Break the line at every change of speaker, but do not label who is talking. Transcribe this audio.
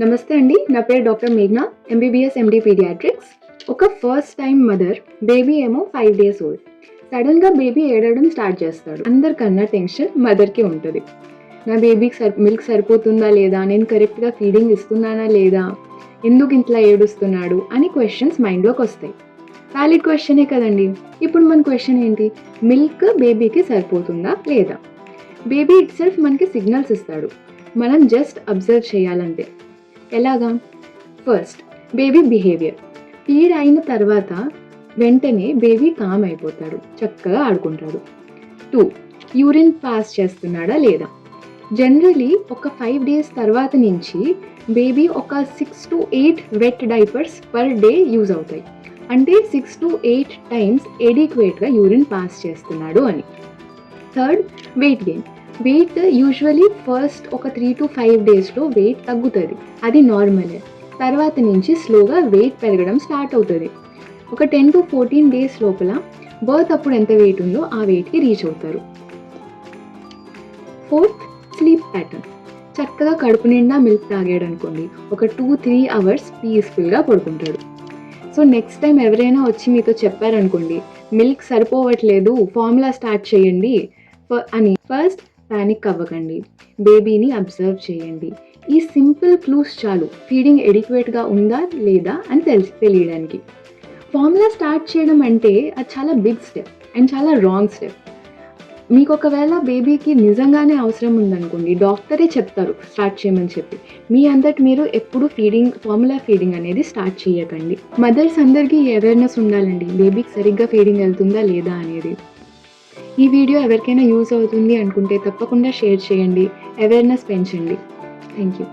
నమస్తే అండి నా పేరు డాక్టర్ మేఘ్నా ఎంబీబీఎస్ ఎండి పీడియాట్రిక్స్ ఒక ఫస్ట్ టైం మదర్ బేబీ ఏమో ఫైవ్ డేస్ ఓల్డ్ సడన్గా బేబీ ఏడవడం స్టార్ట్ చేస్తాడు. అందరికన్నా టెన్షన్ మదర్కి ఉంటుంది. నా బేబీకి సరి మిల్క్ సరిపోతుందా లేదా? నేను కరెక్ట్గా ఫీడింగ్ ఇస్తున్నానా లేదా? ఎందుకు ఇంట్లో ఏడుస్తున్నాడు? అని క్వశ్చన్స్ మైండ్లోకి వస్తాయి. వ్యాలిడ్ క్వశ్చనే కదండి? ఇప్పుడు మన క్వశ్చన్ ఏంటి? మిల్క్ బేబీకి సరిపోతుందా లేదా? బేబీ ఇట్ సెల్ఫ్ మనకి సిగ్నల్స్ ఇస్తాడు. మనం జస్ట్ అబ్జర్వ్ చేయాలంతే ఎలాగా? ఫస్ట్ బేబీ బిహేవియర్ క్లియర్ అయిన తర్వాత వెంటనే బేబీ కామ్ అయిపోతాడు చక్కగా ఆడుకుంటాడు. టూ యూరిన్ పాస్ చేస్తున్నాడా లేదా? జనరలీ ఒక ఫైవ్ డేస్ తర్వాత నుంచి బేబీ ఒక six to eight wet diapers per day use అవుతాయి. అంటే సిక్స్ టు ఎయిట్ టైమ్స్ ఎడిక్వేట్గా యూరిన్ పాస్ చేస్తున్నాడు అని. Third weight gain weight usually first ఒక త్రీ టు ఫైవ్ డేస్లో వెయిట్ తగ్గుతుంది. అది నార్మలే తర్వాత నుంచి స్లోగా వెయిట్ పెరగడం స్టార్ట్ అవుతుంది. ఒక టెన్ టు ఫోర్టీన్ డేస్ లోపల బర్త్ అప్పుడు ఎంత వెయిట్ ఉందో ఆ వెయిట్కి రీచ్ అవుతారు. ఫోర్త్ స్లీప్ ప్యాటర్న్ చక్కగా కడుపు నిండా మిల్క్ తాగాడు అనుకోండి. ఒక టూ త్రీ అవర్స్ పీస్ఫుల్గా పడుకుంటాడు. సో నెక్స్ట్ టైం ఎవరైనా వచ్చి మీతో చెప్పారనుకోండి మిల్క్ సరిపోవట్లేదు ఫార్ములా స్టార్ట్ చేయండి. ఫ- అని. ఫస్ట్ ప్యానిక్ అవ్వకండి. బేబీని అబ్జర్వ్ చేయండి. ఈ సింపుల్ క్లూస్ చాలు. ఫీడింగ్ ఎడిక్వేట్గా ఉందా లేదా అని తెలిసి తెలియడానికి. ఫార్ములా స్టార్ట్ చేయడం అంటే అది చాలా బిగ్ స్టెప్ అండ్ చాలా రాంగ్ స్టెప్ మీకు ఒకవేళ బేబీకి నిజంగానే అవసరం ఉందనుకోండి డాక్టరే చెప్తారు స్టార్ట్ చేయమని చెప్పి. మీ అంతటి మీరు ఎప్పుడు ఫీడింగ్ ఫార్ములా ఫీడింగ్ అనేది స్టార్ట్ చేయకండి. మదర్స్ అందరికీ అవేర్నెస్ ఉండాలండి. బేబీకి సరిగ్గా ఫీడింగ్ వెళ్తుందా లేదా అనేది. ఈ వీడియో ఎవరికైనా యూజ్ అవుతుంది అనుకుంటే తప్పకుండా షేర్ చేయండి. అవేర్నెస్ పెంచండి. Thank you